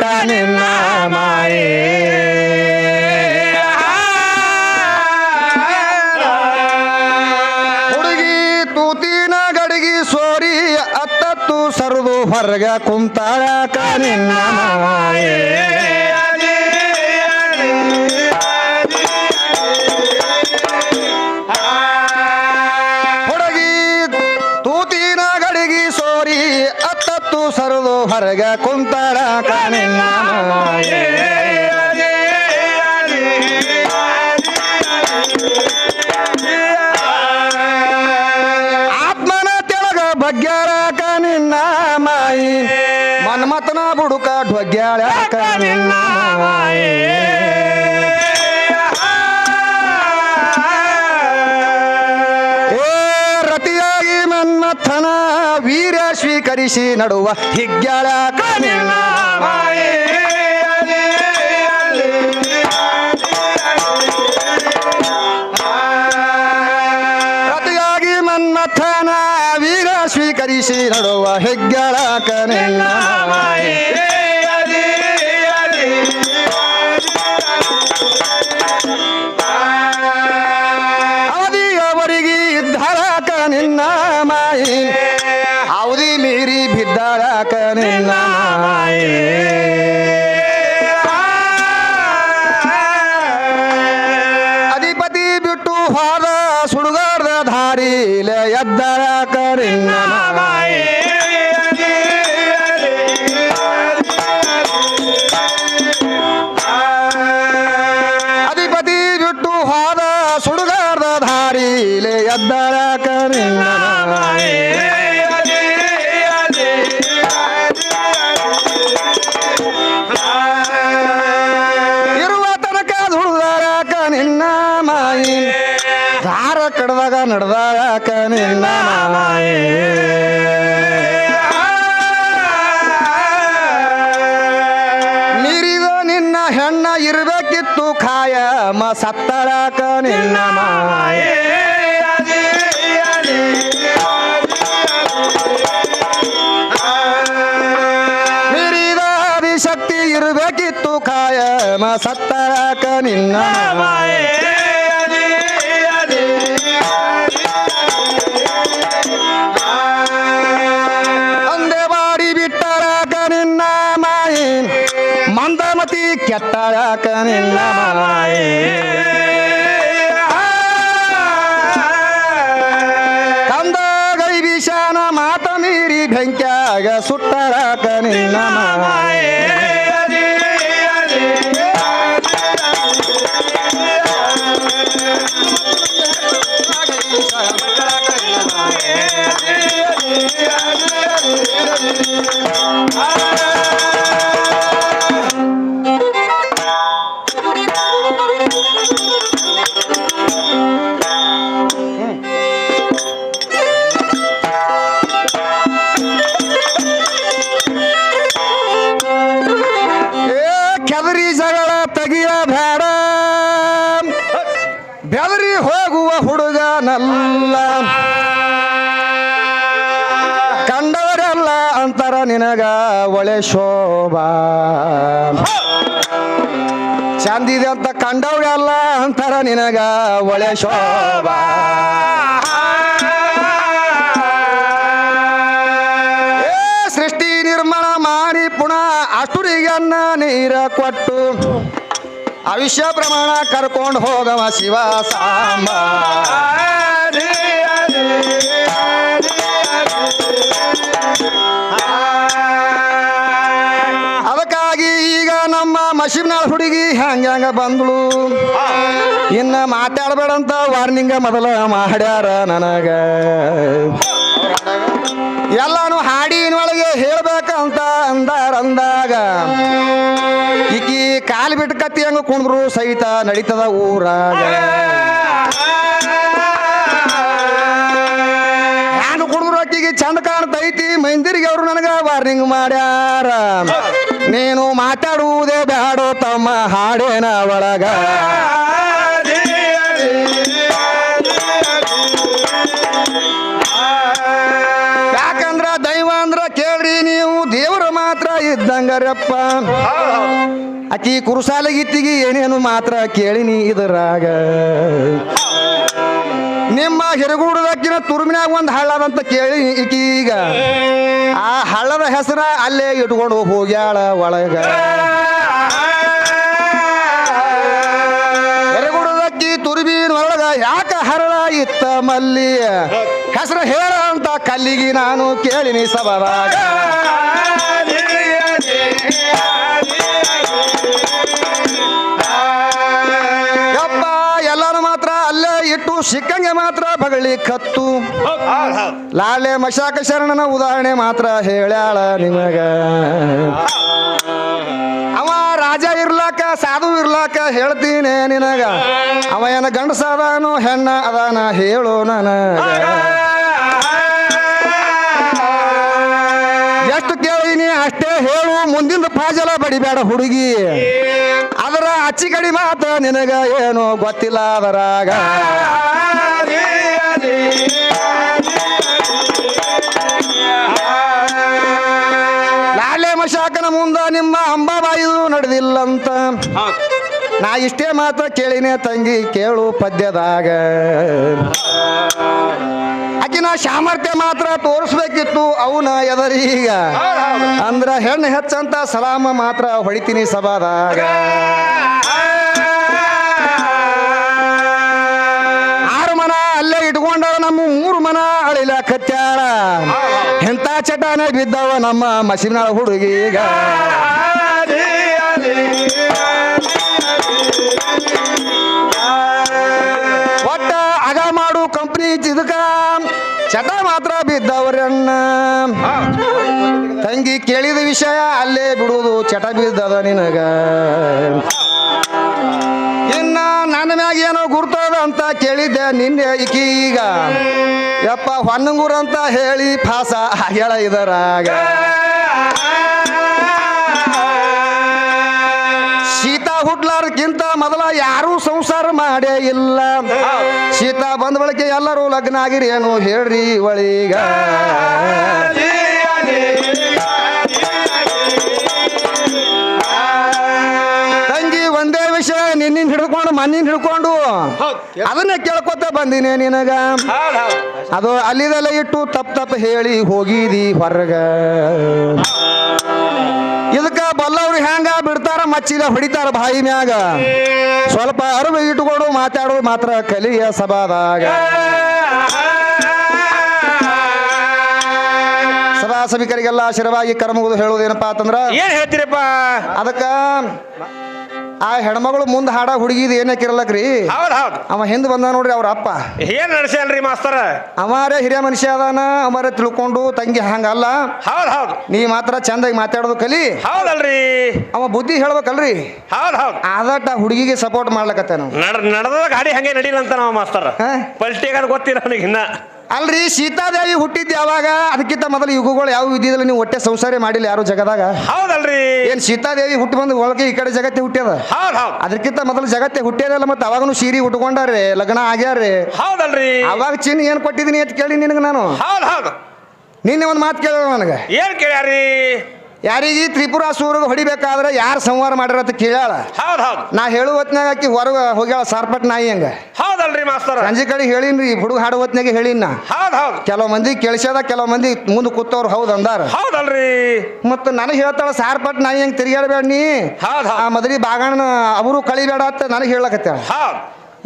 ನಿನ್ನ ಮಾಯೇ ಹುಡುಗಿ ತೂತಿನ ಸೋರಿ ಹೊರಗ ಕುಂತಾಳ ನಿನ್ನ ಮಾಯೇ ಢೊಗ್ಗ್ಯಾಳಕ ನಿನ್ನ ಮಾಯಿ. ರತಿಯಾಗಿ ಮನ್ಮಥನ ವೀರ ಸ್ವೀಕರಿಸಿ ನಡುವ ಹಿಗ್ಗ್ಯಾಳಕ ನಿನ್ನ ಮಾಯಿ ರತಿಯಾಗಿ ಮನ್ಮಥನ ವೀರ ಸ್ವೀಕರಿಸಿ ನಡುವ ಹೆಗ್ಗಳಕ ನಿನ್ನ ಮಾಯೆ ಅಧಿಪತಿ ಬಿಟ್ಟು ಹೋದ ಸುಡುಗಾರದ ದಾರಿಲ ಎದ್ದರ ಕರಿನ್ನ ನಿನ್ನ ಕಡ್ದಾಗ ನಡ್ದಾಕ ನಿನ್ನ ಮಾಯಿ. ಮೀರಿದ ನಿನ್ನ ಹೆಣ್ಣ ಇರಬೇಕಿತ್ತು ಖಾಯ ಮ ಸತ್ತಳಾಕ ನಿನ್ನ ಮಾಯೆ. ಮೀರಿದ ಶಕ್ತಿ ಇರಬೇಕಿತ್ತು ಖಾಯ ಮ ಸತ್ತಳಾಕ ನಿನ್ನ ಮಾಯೆ. ಕೆಟ್ಟಳಕ ನಿನ್ನ ಮಾಯೆ ಕಂದ ಗೈ ವಿಷಾನ ಮಾತ ಮೀರಿ ಬೆಂಕ್ಯಾಗ ಸುಟ್ಟಳಕ ನಿನ್ನ ಮಾಯೆ ಏ ಒಳೆ ಶೋಭಾ. ಚಂದಿದೆ ಅಂತ ಕಂಡವ್ರೆಲ್ಲ ಅಂತರ ನಿನಗ ಒಳೆ ಶೋಭಾ. ಸೃಷ್ಟಿ ನಿರ್ಮಾಣ ಮಾಡಿ ಪುನಃ ಅಷ್ಟುರಿಗನ್ನ ನೀರ ಕೊಟ್ಟು ಅವಿಷ್ಯ ಪ್ರಮಾಣ ಕರ್ಕೊಂಡು ಹೋಗವ ಶಿವ ಸಾಂಬ. ಹುಡುಗಿ ಹೆಂಗ ಹೆಂಗ ಬಂದ್ಳು? ಇನ್ನ ಮಾತಾಡಬೇಡಂತ ವಾರ್ನಿಂಗ ಮೊದಲ ಮಾಡ್ಯಾರ ನನಗ. ಎಲ್ಲಾನು ಹಾಡಿನೊಳಗೆ ಹೇಳ್ಬೇಕಂತ ಅಂದಾರ ಅಂದಾಗ ಈಕಿ ಕಾಲು ಬಿಟ್ಟು ಕತ್ತಿ ಹಂಗ ಕುಂದ್ರು ಸಹಿತ ನಡೀತದ ಊರಾಗ. ನಾನು ಕುಡಿದ್ರು ಅಕ್ಕಿಗೆ ಚಂದ ಕಾಣ್ತೈತಿ ಮಂದಿರಿಗೆ ಅವರು ನನಗ ವಾರ್ನಿಂಗ್ ಮಾಡ್ಯಾರ. ನೀನು ಮಾತಾಡುವುದೇ ಬ್ಯಾಡೋ ತಮ್ಮ ಹಾಡೇನ ಒಳಗ. ಯಾಕಂದ್ರ ದೈವ ಅಂದ್ರ ಕೇಳ್ರಿ ನೀವು, ದೇವರು ಮಾತ್ರ ಇದ್ದಂಗರಪ್ಪ. ಅಕಿ ಕುರುಸಾಲಗಿತ್ತಿಗೆ ಕುರುಸಾಲ ಏನೇನು ಮಾತ್ರ ಕೇಳಿನಿ ಇದರಾಗ. ನಿಮ್ಮ ಹಿರಗೂಡದಕ್ಕಿನ ತುರುಮಿನಾಗ ಒಂದು ಹಳ್ಳದಂತ ಕೇಳಿ ಈಗ. ಆ ಹಳ್ಳದ ಹೆಸರ ಅಲ್ಲೇ ಇಟ್ಕೊಂಡು ಹೋಗ್ಯಾಳ ಒಳಗ. ಹಿರಗೂಡದಕ್ಕಿ ತುರುಬಿನ ಒಳಗ ಯಾಕ ಹರಳ ಇತ್ತ ಮಲ್ಲಿ? ಹೆಸರು ಹೇಳ ಅಂತ ಕಲ್ಲಿಗೆ ನಾನು ಕೇಳಿನಿ ಸಭಾದಾಗ ಸಿಕ್ಕಂಗೆ ಮಾತ್ರ ಬಗಳಿ ಕತ್ತು. ಲಾಲೆ ಮಶಾಕ ಶರಣನ ಉದಾಹರಣೆ ಮಾತ್ರ ಹೇಳ್ಯಾಳ ನಿಮಗ. ಅವ ರಾಜ ಇರ್ಲಾಕ ಸಾಧು ಇರ್ಲಾಕ ಹೇಳ್ತೀನಿ ನಿನಗ. ಅವ ಏನ ಗಂಡಸ ಅದಾನು ಹೆಣ್ಣ ಅದಾನ ಹೇಳು ನನ ಎಷ್ಟು ಕೇಳಿನಿ ಅಷ್ಟೇ ಹೇಳು ಮುಂದಿನ ಪಾಜಲ ಬಡಿಬೇಡ ಹುಡುಗಿ. ಅಚ್ಚಿ ಕಡಿ ಮಾತ ನಿನಗ ಏನು ಗೊತ್ತಿಲ್ಲ ಅದರಾಗ ಲಾಲೆ ಮಶಾಕನ ಮುಂದ ನಿಮ್ಮ ಅಂಬಾಬಾಯಿದು ನಡೆದಿಲ್ಲಂತ. ನಾ ಇಷ್ಟೇ ಮಾತ್ರ ಕೇಳಿನೇ ತಂಗಿ ಕೇಳು ಪದ್ಯದಾಗ. ಆಕಿನ ಸಾಮರ್ಥ್ಯ ಮಾತ್ರ ತೋರಿಸ್ಬೇಕಿತ್ತು ಅವನ ಈಗ. ಅಂದ್ರ ಹೆಣ್ಣು ಹೆಚ್ಚಂತ ಸಲಾಮ ಮಾತ್ರ ಹೊಡಿತೀನಿ ಸಭಾದಾಗ. ಆರು ಮನ ಅಲ್ಲೇ ಇಟ್ಕೊಂಡಾರ ನಮ್ಮ ಮೂರು ಮನ ಅಳಿಲ ಕತ್ಯಾಳ. ಎಂತ ಚಟಾನ ಬಿದ್ದವ ನಮ್ಮ ಮಸಿನಾಳ ಈಗ. ಒಟ್ಟ ಅಗ ಮಾಡು ಕಂಪ್ನಿ ಇದಕ್ಕ ಮಾತ್ರ ಬಿದ್ದವ್ರಣ್ಣ ತಂಗಿ ಕೇಳಿದ ವಿಷಯ ಅಲ್ಲೇ ಬಿಡುವುದು ಚಟ ಬಿದ್ದದ ನಿನಗ. ಇನ್ನ ನನ್ನ ಮ್ಯಾಗ ಏನೋ ಗುರ್ತದ ಅಂತ ಕೇಳಿದ್ದೆ ನಿನ್ನೆ ಈಗ. ಯಪ್ಪ ಹೊನ್ನಂಗೂರ್ ಅಂತ ಹೇಳಿ ಫಾಸ ಹೇಳ ಇದರಾಗ. ಸೀತಾ ಹುಟ್ಲಾರ್ಕಿಂತ ಮೊದಲ ಯಾರೂ ಸಂಸಾರ ಮಾಡೇ ಇಲ್ಲ. ಸೀತಾ ಬಂದ ಬಳಿಕೆ ಎಲ್ಲರೂ ಲಗ್ನ ಆಗಿರಿ ಏನು ಹೇಳ್ರಿ ಒಳಿಗ. ತಂಗಿ ಒಂದೇ ವಿಷಯ ನಿನ್ನಿಂದ ಹಿಡ್ಕೊಂಡು ಮಣ್ಣಿನ ಹಿಡ್ಕೊಂಡು ಅದನ್ನ ಕೇಳ್ಕೊತ ಬಂದಿನಿ ನಿನಗ. ಅದು ಅಲ್ಲಿದೆಲ್ಲ ಇಟ್ಟು ತಪ್ಪ ತಪ್ಪ ಹೇಳಿ ಹೋಗಿದಿ ಹೊರಗ. ಇದಕ್ಕ ಬಲ್ಲವ್ರು ಮಚ್ಚಿಲ ಹೊಡಿತಾರ ಬಾಯಿ ಮ್ಯಾಗ. ಸ್ವಲ್ಪ ಅರಿವು ಇಟ್ಕೊಂಡು ಮಾತಾಡೋದು ಮಾತ್ರ ಕಲಿಯ ಸಭಾದಾಗ. ಸಭಾ ಸಭಿಕರಿಗೆಲ್ಲ ಆಶೀರ್ವಾಗಿ ಕರ್ಮಗುದು ಹೇಳೋದೇನಪ್ಪಾ ಅಂತಂದ್ರ ಏನ್ ಹೇಳ್ತೀರಪ್ಪ? ಅದಕ್ಕ ಆ ಹೆಣ್ಮಗಳು ಮುಂದೆ ಹಾಡ ಹುಡುಗಿದ್ ಏನಕ್ಕಿರಲ್ಲಕ್ರಿ ಹೌದ್ ಹೌದ್. ಅವ ಹಿಂದ್ ಬಂದ ನೋಡ್ರಿ ಅವ್ರ ಅಪ್ಪ. ಏನ್ ನಡೆಸ್ಯಾನ್ರಿ ಮಾಸ್ತರ? ಅಮಾರೇ ಹಿರಿಯ ಮನುಷ್ಯ ಅದಾನ ಅಮಾರೇ ತಿಳ್ಕೊಂಡು ತಂಗಿ ಹಂಗಲ್ಲ. ಹೌದ್ ಹೌದ್. ನೀ ಮಾತ್ರ ಚಂದಾಗಿ ಮಾತಾಡೋದು ಕಲಿ. ಹೌದಲ್ರಿ. ಅವ ಬುದ್ಧಿ ಹೇಳ್ಬೇಕಲ್ರಿ. ಹೌದ್ ಹುಡುಗಿಗೆ ಸಪೋರ್ಟ್ ಮಾಡ್ಲಕತ್ತಾನ. ನಡ್ ನಡೆದ ಗಾಡಿ ಹಂಗೆ ನಡೀಲಂತ ನಾವು ಮಾಸ್ತರ? ಪಲ್ಟಿಗಾರ ಗೊತ್ತಿಲ್ಲ ಅವನಿಗೆ ಇನ್ನ. ಅಲ್ರಿ ಸೀತಾದೇವಿ ಹುಟ್ಟಿದ್ದು ಯಾವಾಗ? ಅದಕ್ಕಿಂತ ಮೊದಲು ಯುಗಗಳು ಯಾವ ಇದ್ದಿದ್ದಿಲ್ಲ ನೀವು ಹೊಟ್ಟೆ ಸಂಸಾರ ಮಾಡಿಲ್ಲ ಯಾರು ಜಗದಾಗ? ಹೌದಲ್ರಿ. ಏನ್ ಸೀತಾದೇವಿ ಹುಟ್ಟಿ ಬಂದು ಒಳಗೆ ಈ ಕಡೆ ಜಗತ್ತೆ ಹುಟ್ಟ್ಯದ? ಹೌದ್ ಹೌದ್. ಅದಕ್ಕಿಂತ ಮೊದಲು ಜಗತ್ತೆ ಹುಟ್ಟ್ಯದಲ್ಲ ಮತ್ತೆ ಅವಾಗನು ಸೀರೆ ಉಟ್ಕೊಂಡಾರೆ ಲಗ್ನ ಆಗ್ಯಾರ್ರಿ. ಹೌದಲ್ರಿ. ಅವಾಗ ಚಿನ್ನ ಏನ್ ಕೊಟ್ಟಿದ್ದೀನಿ ಅಂತ ಕೇಳಿ ನಿನಗೆ ನಾನು? ಹೌದ್ ಹೌದು. ನಿನ್ನೆ ಒಂದು ಮಾತು ಕೇಳ ನನಗೆ. ಏನ್ ಕೇಳ್ಯಾರಿ ಯಾರಿಗೆ ತ್ರಿಪುರ ಸೂರಿಗೆ ಹೊಡಿಬೇಕಾದ್ರೆ ಯಾರು ಸಂವಾರ ಮಾಡ್ಯಾರ ಅಂತ ಕೇಳ್ಯಾಳ. ಹೌದು ಹೌದ್. ನಾ ಹೇಳು ಹೊತ್ನಾಗ ಆಕಿ ಹೊರಗೆ ಹೋಗ್ಯಾಳ ಸಾರ್ಪಟ್ ನಾಯಿ ಹಂಗ. ಹೌದಲ್ರಿ ಮಾಸ್ತರ್. ಸಂಜೆ ಕಡೆ ಹೇಳಿನ್ರಿ ಹುಡುಗ ಹಾಡು ಹೊತ್ನಾಗ ಹೇಳಿನ ಹೌದ್ ಹೌದ್. ಕೆಲವು ಮಂದಿ ಕೇಳಿಸ್ಯಾದ ಕೆಲವು ಮಂದಿ ಮುಂದೆ ಕೂತವ್ರು ಹೌದು ಅಂದಾರ. ಹೌದಲ್ರಿ. ಮತ್ತು ನನಗೆ ಹೇಳ್ತಾಳ ಸಾರ್ಪಟ್ ನಾಯಿ ಹಂಗೆ ತಿರುಗಾಡಬೇಡ ನೀ. ಹೌದ್. ಆ ಮದ್ರಿ ಬಾಗಣ್ಣ ಅವರು ಕಳಿಬೇಡ ಅಂತ ನನಗೆ ಹೇಳಕತ್ತಾಳ. ಹೌದ್.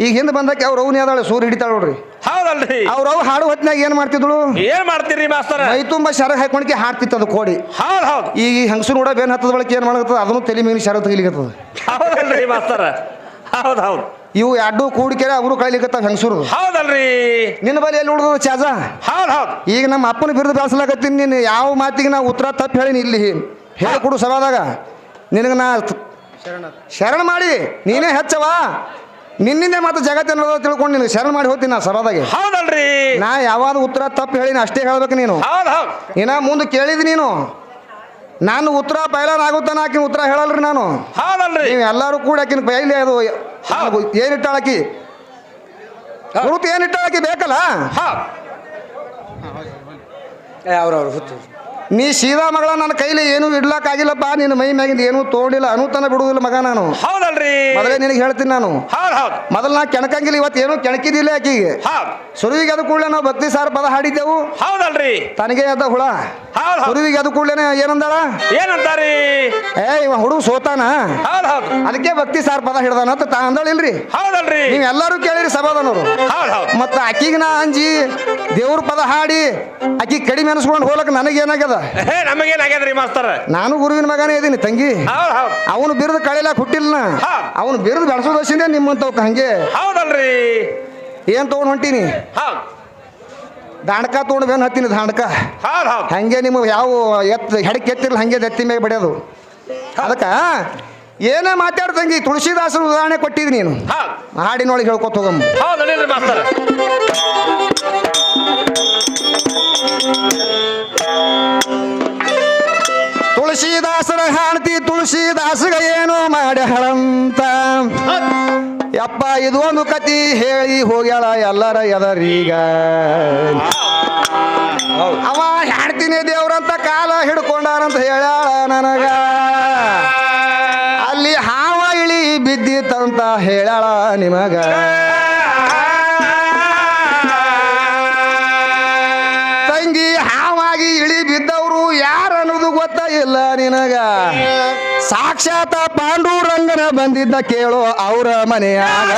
ಈಗ ಹಿಂದೆ ಬಂದಕ್ಕೆ ಅವ್ರ ಅವ್ನೇ ಅದಾಳೆ ಸೂರ್ ಹಿಡಿತಾಳ ನೋಡ್ರಿ. ಹೌದಲ್ರಿ. ಅವ್ರ ಅವ್ ಹಾಡು ಹೊತ್ತಿನಾಗ ಏನ್ ಮಾಡ್ತಿದ್ಳು? ಏನ್ ಮಾಡ್ತೀರಿ ಮಾಸ್ತರ? ಮೈ ತುಂಬಾ ಶರ ಹಾಕೊಂಡ್ಕೆ ಹಾಡ್ತಿತ್ತು ಅದು ಕೋಡಿ. ಹೌದು ಹೌದು. ಈಗ ಈ ಹಂಗಸು ನೋಡ ಬೇನ್ ಹತ್ತದ ಬಳಕೆ ಏನ್ ಮಾಡತ್ತದ ಅದನ್ನು ತಲೆ ಮೇಲೆ ಶರ ತೆಗಿಲಿಕತ್ತದ. ಹೌದಲ್ರಿ ಮಾಸ್ತರ. ಹೌದ್ ಹೌದು. ಇವು ಎರಡು ಕೂಡಿಕೆರೆ ಅವರು ಕಳಿಲಿಕತ್ತಾವ ಹೆಂಗಸರು. ಹೌದಲ್ರಿ. ನಿನ್ನ ಬಲಿ ಎಲ್ಲಿ ಉಳಿದು ಚಾಜ ಹೌದ್ ಹೌದು. ಈಗ ನಮ್ಮ ಅಪ್ಪನ ಬಿರುದು ಬೆಳೆಸಲಾಗತ್ತೀನಿ ನೀನು ಯಾವ ಮಾತಿಗೆ ನಾ ಉತ್ತರ ತಪ್ಪು ಹೇಳಿ ಇಲ್ಲಿ. ಹೇಳಿ ಕೊಡು ಸಭಾದಾಗ. ನಿನಗೆ ನಾ ಶರಣ ಮಾಡಿ. ನೀನೇ ಹೆಚ್ಚವ. ನಿನ್ನಿಂದೆ ಮತ್ತು ಜಗತ್ತಿನ ತಿಳ್ಕೊಂಡು ನಿನಗೆ ಶರಣ ಮಾಡಿ ಹೋಗ್ತೀನಿ ನಾ ಸರದಾಗಿ. ಹೌದಲ್ರಿ. ನಾ ಯಾವಾಗ ಉತ್ತರ ತಪ್ಪು ಹೇಳಿನ ಅಷ್ಟೇ ಹೇಳ್ಬೇಕು ನೀನು. ಹಾ ಹೌದ್. ಇನ್ನ ಮುಂದೆ ಕೇಳಿದ್ ನೀನು. ನಾನು ಉತ್ತರ ಪೈಲಾನ್ ಆಗುತ್ತಾನ ಆಕಿನ ಉತ್ತರ ಹೇಳಲ್ರಿ ನಾನು. ಹೌದಲ್ರಿ. ನೀವು ಎಲ್ಲರೂ ಕೂಡ ಆಕಿನ ಪೈಲಿ ಅದು ಏನಿಟ್ಟಾಳಕಿ ಗುರುತು ಏನಿಟ್ಟಾಳಕಿ ಬೇಕಲ್ಲ? ಅವ್ರವ್ರು ಹುತ್ತು ನೀ ಸೀದಾ ಮಗಳ ನನ್ನ ಕೈಲಿ ಏನು ಇಡ್ಲಕ್ಕಾಗಿಲ್ಲಪ್ಪ. ನಿನ್ನ ಮೈ ಮ್ಯಾಗಿಂದ ಏನು ತೋಡಿಲ್ಲ. ಅನುತನ ಬಿಡುವುದಿಲ್ಲ ಮಗ ನಾನು. ಹೌದಲ್ರಿ. ಮೊದಲೇ ನಿನಗೆ ಹೇಳ್ತೀನಿ ನಾನು. ಹೌದು ಹೌದ್. ಮೊದಲು ನಾ ಕೆಣಕಂಗಿಲ್ಲ ಇವತ್ತು ಏನು ಕೆಣಕಿದಿಲ್ಲ ಆಕಿಗೆ ಹೌದ್. ಸುರುವಿಗೆ ಅದು ಕೂಡಲೇ ನಾವು ಭಕ್ತಿ ಸಾರ ಪದ ಹಾಡಿದ್ದೆವು. ಹೌದಲ್ರಿ. ತನಗೆ ಅದ ಹುಳ. ಹೌದ್ ಸುರುವಿಗೆ ಅದು ಕೂಡಲೇ ಏನಂದಾಳ? ಏನಂತಾರಿ? ಏ ಇವ ಹುಡುಗ ಸೋತಾನ? ಹೌದು ಹೌದ್. ಅದಕ್ಕೆ ಭಕ್ತಿ ಸಾರ್ ಪದ ಹಿಡ್ದಾನ ಅಂತ ತಾ ಅಂದಳಿಲ್ರಿ? ಹೌದಲ್ರಿ. ನೀವು ಎಲ್ಲರೂ ಕೇಳಿರಿ ಸಭಾದನವರು ಹೌದು ಹೌದು. ಮತ್ತ ಆಕಿಗೆ ನಾ ಅಂಜಿ ದೇವ್ರ ಪದ ಹಾಡಿ ಆಕಿ ಕಡಿಮೆ ಅನ್ಸ್ಕೊಂಡು ನನಗೆ ನನಗೇನಾಗ್ಯದ? ಹೇ ನಮಗೇನ್ ಆಗ್ಯದ್ರಿ ಮಾಸ್ತರ? ನಾನು ಗುರುವಿನ ಮಗನೇ ಇದೀನಿ ತಂಗಿ. ಹೌದ್ ಹೌದ್. ಅವನು ಬಿರುದು ಕಳಿಲಾಕ ಹುಟ್ಟಿಲ್ಲ. ಅವನು ಬಿರುದು ಬೆಳೆಸೋದಷ್ಟೇ ನಿಮ್ಮಂತವ್ಕ ಹಂಗೆ. ಹೌದಲ್ರಿ. ಏನ್ ತಗೊಂಡ್ ಹೊಂಟೀನಿ? ಹೌದ್. ದಾಂಡ್ಕ ತಗೊಂಡು ಬೇನ್ ಹತ್ತೀನಿ ದಾಂಡ್ಕ. ಹೌದ್ ಹೌದ್. ಹಂಗೆ ನಿಮಗೆ ಯಾವ ಎತ್ ಹೆಡಕ್ಕೆ ಎತ್ತಿರಲ್ಲ ಹಂಗೆ ಎತ್ತಿ ಮೇಲೆ ಬಡಿಯೋದು. ಅದಕ್ಕೆ ಏನೇ ಮಾತಾಡ್ತಂಗಿ ತುಳಸಿದಾಸನ ಉದಾಹರಣೆ ಕೊಟ್ಟಿದ್ ನೀನು. ಹೌದ್. ಹಾಡಿನೊಳಗೆ ಹೇಳ್ಕೊತ ಹೋಗಮ್ಮ. ಮಾಸ್ತರ. ತುಳಸಿದಾಸರ ಹಾಣತಿ ತುಳಸಿದಾಸಗ ಏನು ಮಾಡ್ಯಾಳಂತ. ಯಪ್ಪ, ಇದು ಒಂದು ಕತಿ ಹೇಳಿ ಹೋಗ್ಯಾಳ ಎಲ್ಲರ ಎದರೀಗ. ಅವ ಹಾಡ್ತೀನಿ ದೇವ್ರಂತ ಕಾಲ ಹಿಡ್ಕೊಂಡಾರಂತ ಹೇಳ್ಯಾಳ ನನಗ. ಅಲ್ಲಿ ಹಾವ ಇಳಿ ಬಿದ್ದಿತ್ತಂತ ಹೇಳಾಳ ನಿಮಗ. ನಿನಗ? ಸಾಕ್ಷಾತ್ ಪಾಂಡುರಂಗನ ಬಂದಿದ್ದ ಕೇಳೋ ಅವರ ಮನೆಯಾಗ.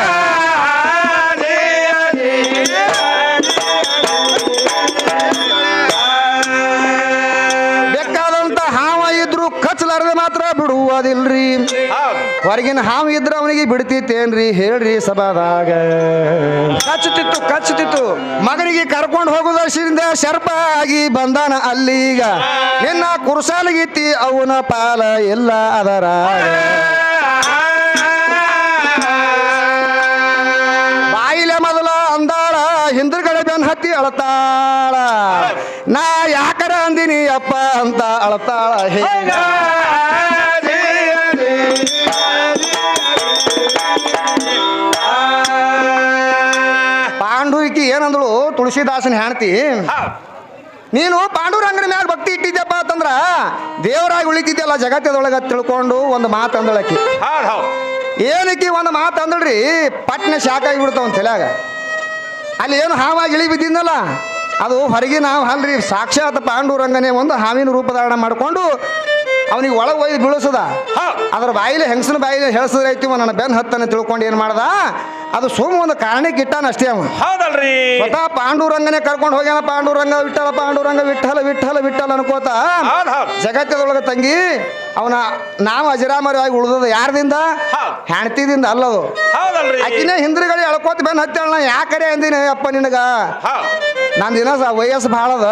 ಬೇಕಾದಂತ ಹಾವ ಇದ್ರು ಕಚ್ಚಲಾರದೆ ಮಾತ್ರ ಬಿಡುವುದಿಲ್ರಿ. ಹೊರಗಿನ ಹಾವು ಇದ್ರ ಅವನಿಗೆ ಬಿಡ್ತಿತ್ತೇನ್ರಿ? ಹೇಳ್ರಿ ಸಭಾದಾಗ. ಕಚ್ಚುತ್ತಿತ್ತು ಕಚ್ಚುತ್ತಿತ್ತು ಮಗನಿಗೆ ಕರ್ಕೊಂಡು ಹೋಗುದರ್ಶಿಂದ ಶರ್ಪ ಆಗಿ ಬಂದಾನ ಅಲ್ಲಿಗ. ನಿನ್ನ ಕುರುಸಾಲಗಿತ್ತಿ ಅವನ ಪಾಲ ಎಲ್ಲ ಅದರ. ಬಾಯಿಲೆ ಮೊದಲ ಅಂದಾಳ, ಹಿಂದ್ರಗಡೆ ಬೆನ್ ಹತ್ತಿ ಅಳತಾಳ. ನಾ ಯಾಕರ ಅಂದಿನಿ ಅಪ್ಪ ಅಂತ ಅಳತಾಳ. ಹೇಗ? ಏನಂದಳು ತುಳಸಿದಾಸನ ಹೆಣ್ತಿ ನೀನು ಪಾಂಡುರಂಗನ ಮ್ಯಾಲ ಭಕ್ತಿ ಇಟ್ಟಿದ್ಯಪ್ಪ ಅಂತಂದ್ರ ದೇವರಾಗಿ ಉಳಿತಿದ್ಯಲ್ಲ ಜಗತ್ತದೊಳಗ ತಿಳ್ಕೊಂಡು ಒಂದು ಮಾತು ಅಂದಳಕಿ ಏನಕ್ಕೆ ಒಂದು ಮಾತು ಅಂದಳ್ರಿ? ಪಟ್ನ ಶಾಖ ಆಗಿಬಿಡ್ತಾವ ತಲೆಯಾಗ. ಅಲ್ಲಿ ಏನು ಹಾವಾಗಿ ಇಳಿ ಬಿದ್ದಿದ್ನಲ್ಲ ಅದು ಹೊರಗಿನ ನಾವು ಅಲ್ರಿ ಸಾಕ್ಷಾತ್ ಪಾಂಡುರಂಗನೇ ಒಂದು ಹಾವಿನ ರೂಪಧಾರಣ ಮಾಡಿಕೊಂಡು ಅವನಿಗೆ ಒಳಗೆ ಒಯ್ದು ಬೀಳಿಸದ. ಅದ್ರ ಬಾಯಿಲೆ ಹೆಂಗಸನ ಬಾಯಿಲೆ ಹೇಳ್ಸಿದ್ರೆ ಐತಿ ನನ್ನ ಬೆನ್ ಹತ್ತನ ತಿಳ್ಕೊಂಡು ಏನು ಮಾಡ್ದ? ಅದು ಸುಮ್ಮ ಒಂದು ಕಾರಣಕ್ಕೆ ಇಟ್ಟಾನ ಅಷ್ಟೇ ಅವ ಹೌದಲ್ರಿ. ಸ್ವತಃ ಪಾಂಡುರಂಗನೇ ಕರ್ಕೊಂಡು ಹೋಗ್ಯಾನ ಪಾಂಡುರಂಗ ವಿಠಲ ಪಾಂಡುರಂಗ ವಿಠಲ ವಿಠಲ ವಿಠಲ ಅನ್ಕೋತ ಜಗತ್ತದೊಳಗ ತಂಗಿ ಅವನ ನಾವು ಅಜರಾಮರವಾಗಿ ಉಳಿದದ ಯಾರದಿಂದ? ಹೆಣ್ತಿದಿಂದ ಅಲ್ಲದು. ಹೌದಲ್ರಿ. ಆಕಿನೇ ಹಿಂದ್ರಗಡೆ ಎಳ್ಕೋತ ಬೆನ್ ಹತ್ತೇಳ ನಾ ಯಾಕರೆ ಅಂದಿನಿ ಅಪ್ಪ ನಿನಗ? ನಾನು ದಿನ ಸ- ವಯಸ್ಸು ಭಾಳ ಅದ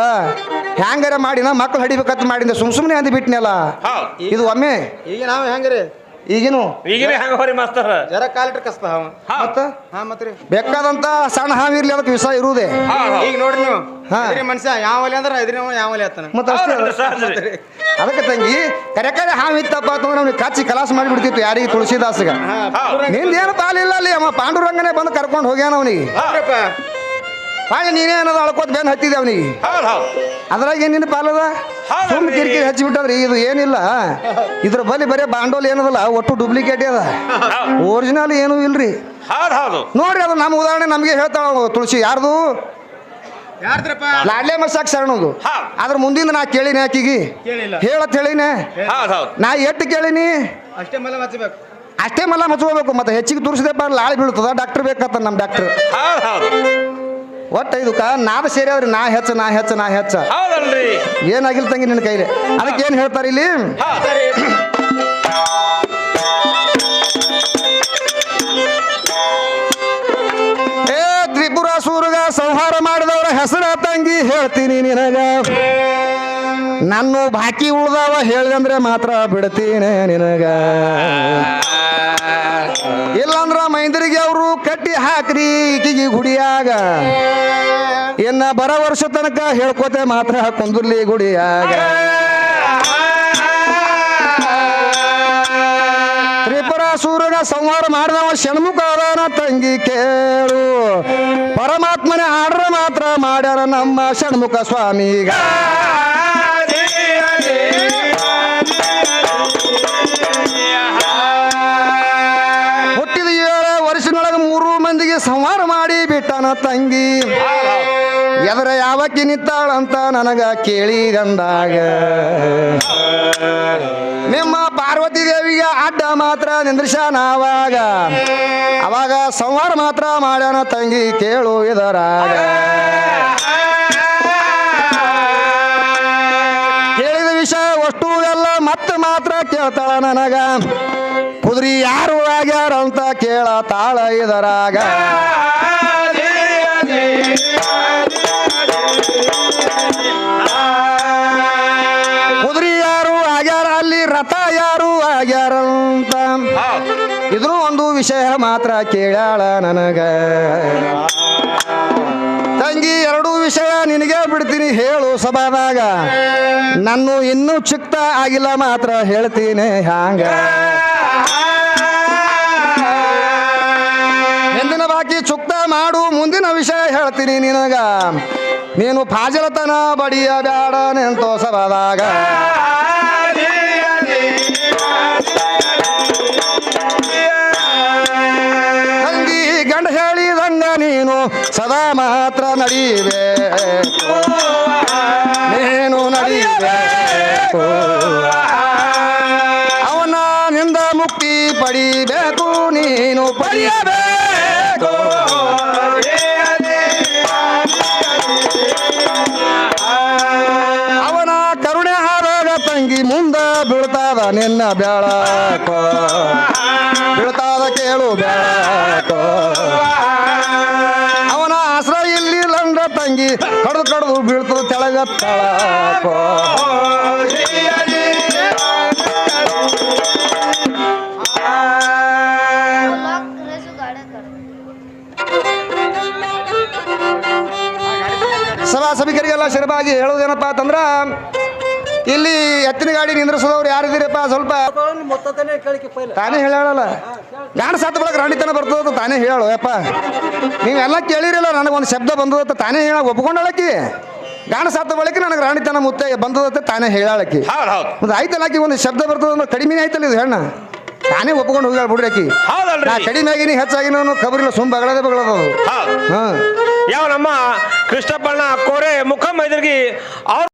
ಮಾಡಿ ಮಾಡಿನ ಮಕ್ಳು ಹಡಿಬೇಕಂತ ಮಾಡಿದ್ದೆ ಸುಮ್ ಸುಮ್ಮನೆ ಅಂದಿ ಬಿಟ್ನಲ್ಲ ಹೌದ್. ಇದು ಒಮ್ಮೆ ಈಗ ನಾವು ಹೆಂಗ್ರಿ? ಈಗಿನು? ಈಗಿನ ಹೆಂಗ ಹೋರಿ ಮಾಸ್ತರ? ಜರ ಕಾಲಿಟ್ರ ಕಸ್ತ ಹಾವ ಹೌದ್ ಮತ್ತ? ಹಾ ಮತ್ರಿ ಬೇಕಾದಂತ ಸಣ್ಣ ಹಾವಿರ್ಲಿ ಅದಕ್ಕೆ ವಿಷ ಇರುವುದೇ? ಈಗ ನೋಡ್ರಿ ನೀವು. ಹಾ. ಮನುಷ್ಯ ಯಾವ ಒಲೆ ಅಂದ್ರೆ ಎದ್ರಿ ಯಾವ ಒಲೆ ಆತನ. ಮತ್ತೆ ಅಷ್ಟೇ. ಹೌದಲ್ರಿ ಸಹಜ ಅದಕ್ಕೆ ತಂಗಿ ಕರೆ ಕರೆ ಹಾವು ಇತ್ತಪ್ಪ ಅಂತಂದ್ರೆ ಅವ್ನಿಗೆ ಕಚ್ಚಿ ಕಲಾಸ ಮಾಡಿಬಿಡ್ತಿತ್ತು ಯಾರಿಗೆ? ತುಳಸಿದಾಸಗ. ನಿಂದೇನು ತಾಲಿಲ್ಲ ಅಲ್ಲಿ? ಅವ ಪಾಂಡುರಂಗನೇ ಬಂದು ಕರ್ಕೊಂಡು ಹೋಗ್ಯಾನ ಅವನಿಗೆ. ಹಾಗೆ ನೀನೇ ಅನ್ನೋದು ಅಳ್ಕೋತ ಬೆನ್ ಹತ್ತಿದೆ ಅವನಿಗೆ? ಹೌದ್ ಹೌದ್. ಅದ್ರಾಗ ಏನಿನ ನಿನ್ನ ಪಾಲದ. ಸುಮ್ ಕಿರಿಕಿರಿ ಹಚ್ಚಿಬಿಟ್ಟದ್ರಿ ಇದು ಏನಿಲ್ಲ. ಇದ್ರ ಬಲಿ ಬರೀ ಬಾಂಡೋಲ್ ಏನದಲ್ಲ ಒಟ್ಟು ಡೂಪ್ಲಿಕೇಟ್ ಅದ. ಒರಿಜಿನಲ್ ಏನೂ ಇಲ್ರಿ. ಹೌದ್ ಹೌದು. ನೋಡ್ರಿ ಅದು ನಮ್ಮ ಉದಾಹರಣೆ ನಮಗೆ ಹೇಳ್ತಾಳ ತುಳಸಿ. ಯಾರ್ದು? ಲಾಡ್ಲೆ ಮಸಾಕ್ ಶರಣದು. ಹೌದ್. ಅದ್ರ ಮುಂದಿಂದ ನಾ ಕೇಳಿನಿ ಆಕಿಗೆ. ಹೇಳತ್ ಹೇಳಿನೇ. ನಾ ಎಟ್ಟು ಕೇಳಿನಿ? ಅಷ್ಟೇ ಮಲ್ಲ ಮಚ್ಚಬೇಕು. ಅಷ್ಟೇ ಮಲ್ಲ ಹಚ್ಕೋಬೇಕು ಮತ್ತೆ ಹೆಚ್ಚಿಗೆ ತುರ್ಸಿದೆ ಲಾಳಿ ಬೀಳ್ತದ ಡಾಕ್ಟರ್ ಬೇಕಾತ ನಮ್ಮ ಡಾಕ್ಟರ್. ಒಟ್ಟು ಇದಕ್ಕ ನಾದ ಸೇರ್ಯಾವ್ರಿ ನಾ ಹೆಚ್ಚ ನಾ ಹೆಚ್ಚ ನಾ ಹೆಚ್ಚ. ಹೌದಲ್ರಿ. ಏನಾಗಿಲ್ಲ ತಂಗಿ ನಿನ್ನ ಕೈಲಿ. ಅದಕ್ಕೆ ಏನು ಹೇಳ್ತಾರೆ ಇಲ್ಲಿ? ಏ ತ್ರಿಪುರ ಸೂರ್ಗ ಸಂಹಾರ ಮಾಡಿದವರ ಹೆಸರ ತಂಗಿ ಹೇಳ್ತೀನಿ ನಿನಗ. ನನ್ನ ಬಾಕಿ ಉಳ್ದಾವ ಹೇಳಿದಂದ್ರೆ ಮಾತ್ರ ಬಿಡ್ತೀನಿ ನಿನಗ. ಇಲ್ಲಂದ್ರ ಮೈಂದ್ರಿಗೆ ಅವರು ಕಟ್ಟಿ ಹಾಕ್ರಿ ಈಕಿಗೆ ಗುಡಿಯಾಗ. ಇನ್ನ ಬರ ವರ್ಷ ತನಕ ಹೇಳ್ಕೋತೆ ಮಾತ್ರ ಕುಂದುರ್ಲಿ ಗುಡಿಯಾಗ. ತ್ರಿಪುರ ಸೂರ್ಯನ ಸಂಹಾರ ಮಾಡಿದವ ಷಣ್ಮುಖ ತಂಗಿ ಕೇಳು. ಪರಮಾತ್ಮನ ಆಡ್ರ ಮಾತ್ರ ಮಾಡ್ಯಾರ ನಮ್ಮ ಷಣ್ಮುಖ ಸ್ವಾಮಿಗ. ಸಂಹಾರ ಮಾಡಿ ಬಿಟ್ಟನ ತಂಗಿ. ಎದರ ಯಾವಕ್ಕೆ ನಿಂತಾಳಂತ ನನಗ ಕೇಳಿಗಂದಾಗ ನಿಮ್ಮ ಪಾರ್ವತಿ ದೇವಿಗೆ ಅಡ್ಡ ಮಾತ್ರ ನಿಂದ್ರಿಸ್ಯಾನ ಅವಾಗ. ಅವಾಗ ಸಂಹಾರ ಮಾತ್ರ ಮಾಡ್ಯಾನ ತಂಗಿ ಕೇಳು ಇದರಾಗ. ಕೇಳಿದ ವಿಷಯ ಅಷ್ಟು ಎಲ್ಲ ಮತ್ತೆ ಮಾತ್ರ ಕೇಳ್ತಾಳ ನನಗ. ಕುದುರಿ ಯಾರು ಆಗ್ಯಾರ ಅಂತ ಕೇಳ ತಾಳ ಇದರಾಗ. ಕುದುರಿ ಯಾರು ಆಗ್ಯಾರ, ಅಲ್ಲಿ ರಥ ಯಾರು ಆಗ್ಯಾರ ಅಂತ. ಹೌದು ಇದ್ರೂ ಒಂದು ವಿಷಯ ಮಾತ್ರ ಕೇಳ್ಯಾಳ ನನಗ. ತಂಗಿ, ಎರಡು ವಿಷಯ ನಿನಗೆ ಬಿಡ್ತೀನಿ, ಹೇಳು ಸಭಾದಾಗ. ನಾನು ಇನ್ನೂ ಚಿಕ್ತ ಆಗಿಲ್ಲ ಮಾತ್ರ ಹೇಳ್ತೀನಿ ಹ್ಯಾಂಗ. ಬಾಕಿ ಚುಕ್ತ ಮಾಡು, ಮುಂದಿನ ವಿಷಯ ಹೇಳ್ತೀನಿ ನಿನಗ. ನೀನು ಫಾಜಲತನ ಬಡಿಯ ಬ್ಯಾಡ ನೆಂತೋಸವಾದಾಗ ತಂಗಿ ಗಂಡ ಹೇಳಿದಂಗ ನೀನು ಸದಾ ಮಾತ್ರ ನಡೀವೆ ನೀನು ನಡೀವೆ ಅವನ ನಿಂದ ಮುಕ್ತಿ ಪಡಿಬೇಕು, ನೀನು ಪಡೆಯಬೇಕು. ನಿನ್ನ ಬ್ಯಾಳಕ. ಬೀಳ್ತಾದ ಕೇಳು ಬ್ಯಾಳಕ. ಅವನ ಆಶ್ರಯ ಇಲ್ಲಿ ಲಂಡ ತಂಗಿ ಕಡ್ದು ಕಡ್ದು ಬೀಳ್ತದ ತೆಳಗ ತಳಕೋ. ಸಭಾ ಸಭಿಕರಿಗೆಲ್ಲ ಶಿರಬಾಗಿ ಹೇಳೋದೇನಪ್ಪ ಅಂತಂದ್ರೆ ಇಲ್ಲಿ ಎತ್ತಿನ ಗಾಡಿ ನಿಂದ್ರಿಸೋದವ್ರು ಯಾರಿದ್ದೀರಪ್ಪ? ಸ್ವಲ್ಪ ತಾನೇ ಹೇಳಲ್ಲ ನಾನು ಸತ್ತ ಬಳಕ ರಾಣಿತನ ಬರ್ತದ ತಾನೇ ಹೇಳು ಯಪ್ಪ. ನೀವೆಲ್ಲ ಕೇಳಿರಲ್ಲ ನನಗೊಂದು ಶಬ್ದ ಬಂದದ ತಾನೇ ಹೇಳ ಒಪ್ಕೊಂಡಳಕ್ಕಿ. ಗಾಣ ಸತ್ತ ಬಳಿಕ ನನಗೆ ರಾಣಿತನ ಮುತ್ತೆ ಬಂದದತ್ತ ತಾನೇ ಹೇಳಾಳಕಿ ಹೌದು ಹೌದು. ಮತ್ತೆ ಆಯ್ತಲ್ಲ ಆಕಿ ಒಂದು ಶಬ್ದ ಬರ್ತದ ಅಂದ್ರೆ ಕಡಿಮೆ ಆಯ್ತಲ್ಲ ಇದು ಹೆಣ್ಣ? ತಾನೇ ಒಪ್ಕೊಂಡು ಹೋಗ್ಯಾಳ ಬಿಡ್ರಿ ಆಕಿ. ನಾ ಕಡಿಮೆ ಆಗಿನಿ ಹೆಚ್ಚಾಗಿನ ಖಬರಿಲ್ಲ ಸುಮ್ ಬಗಳದೇ ಬಗಳದ ಹಾಂ. ಯಾವ ನಮ್ಮ ಕೃಷ್ಣಪ್ಪಣ್ಣ ಕೋರೆ ಮುಖ ಮೈದರ್ಗಿ ಅವ್ರ